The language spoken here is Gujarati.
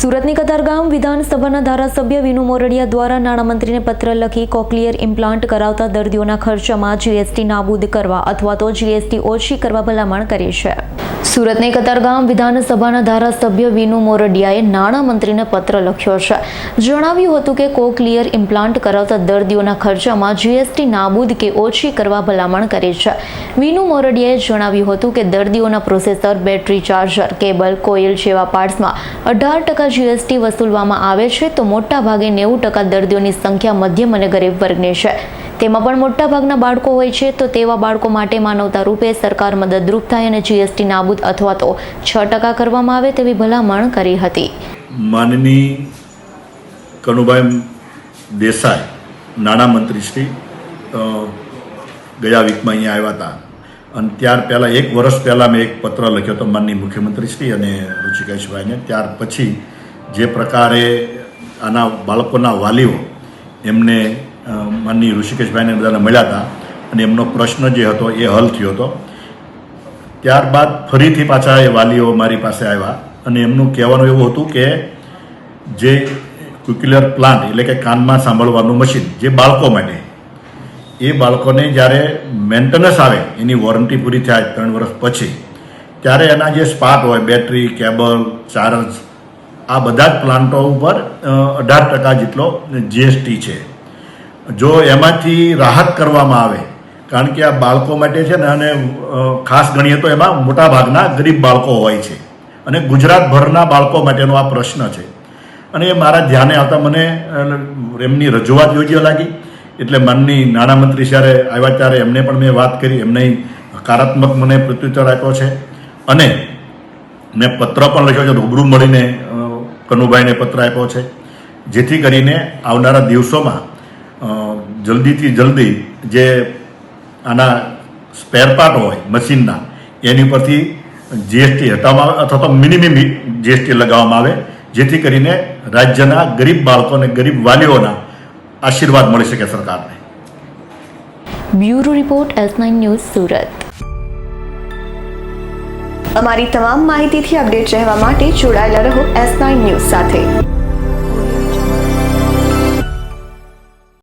સુરતની કતારગામ વિધાનસભાના ધારાસભ્ય વિનુ મોરડિયા દ્વારા નાણામંત્રીને પત્ર લખી કોકલિયર ઇમ્પ્લાન્ટ કરાવતા દર્દીઓના ખર્ચમાં જીએસટી નાબૂદ કરવા અથવા તો જીએસટી ઓછી કરવા ભલામણ કરી છે. સુરતની કતારગામ વિધાનસભાના ધારાસભ્ય વિનુ મોરડિયાએ નાણામંત્રીને પત્ર લખ્યો છે. જણાવ્યું હતું કે કોકલિયર ઇમ્પ્લાન્ટ કરાવતા દર્દીઓના ખર્ચામાં જીએસટી નાબૂદ કે ઓછી કરવા ભલામણ કરી છે. વિનુ મોરડિયાએ જણાવ્યું હતું કે દર્દીઓના processor, battery charger, cable coil જેવા પાર્ટ્સમાં અઢાર ટકા જીએસટી વસૂલવામાં આવે છે તો મોટાભાગે નેવું ટકા દર્દીઓની સંખ્યા મધ્યમ અને ગરીબ વર્ગની છે. તેમાં પણ મોટાભાગના બાળકો હોય છે તો તેવા બાળકો માટે માનવતા રૂપે સરકાર મદદરૂપ થાય અને જીએસટી નાબૂદ અથવા તો છ ટકા કરવામાં આવે તેવી ભલામણ કરી હતી. માનની કનુભાઈ દેસાઈ નાણામંત્રી શ્રી ગયા વીકમાં અહીંયા આવ્યા હતા. અને ત્યાર પહેલાં, એક વર્ષ પહેલાં મેં એક પત્ર લખ્યો હતો માનની મુખ્યમંત્રી શ્રી અને ઋષિકેશભાઈને ત્યાર પછી જે પ્રકારે આના બાળકોના વાલીઓ એમને માનની ઋષિકેશભાઈને બધાને મળ્યા હતા અને એમનો પ્રશ્ન જે હતો એ હલ થયો હતો. ત્યારબાદ ફરીથી પાછા એ વાલીઓ મારી પાસે આવ્યા અને એમનું કહેવાનું એવું હતું કે જે ક્યુક્યુલર પ્લાન્ટ એટલે કે કાનમાં સાંભળવાનું મશીન જે બાળકો માટે, એ બાળકોને જ્યારે મેન્ટેનન્સ આવે, એની વોરંટી પૂરી થાય ત્રણ વર્ષ પછી, ત્યારે એના જે સ્પાર્ટ હોય બેટરી કેબલ ચાર્જ આ બધા જ પ્લાન્ટો ઉપર અઢાર ટકા જેટલો જીએસટી છે. જો એમાંથી રાહત કરવામાં આવે કારણ કે આ બાળકો માટે છે ને અને ખાસ ગણીએ તો એમાં મોટા ભાગના ગરીબ બાળકો હોય છે. અને ગુજરાતભરના બાળકો માટેનો આ પ્રશ્ન છે. અને એ મારા ધ્યાને આવતા મને એમની રજૂઆત યોગ્ય લાગી. એટલે માનની નાણામંત્રી જ્યારે આવ્યા ત્યારે એમને પણ મેં વાત કરી. એમને હકારાત્મક મને પ્રત્યુત્તર આપ્યો છે. અને મેં પત્ર પણ લખ્યો છે. રૂબરૂ મળીને કનુભાઈને પત્ર આપ્યો છે. જેથી કરીને આવનારા દિવસોમાં જલ્દીથી જલ્દી જે આના સ્પેર પાર્ટ હોય મશીનના એની ઉપરથી જીએસટી હટાવવામાં અથવા તો મિનિમમ જીએસટી લગાવવામાં આવે, જેથી કરીને રાજ્યના ગરીબ બાળકો અને ગરીબ વાલીઓના આશીર્વાદ મળી શકે સરકારને. Bureau report S nine news Surat. અમારી તમામ માહિતીથી અપડેટ રહેવા માટે જોડાયેલા રહો એસ નાઇન ન્યૂઝ સાથે.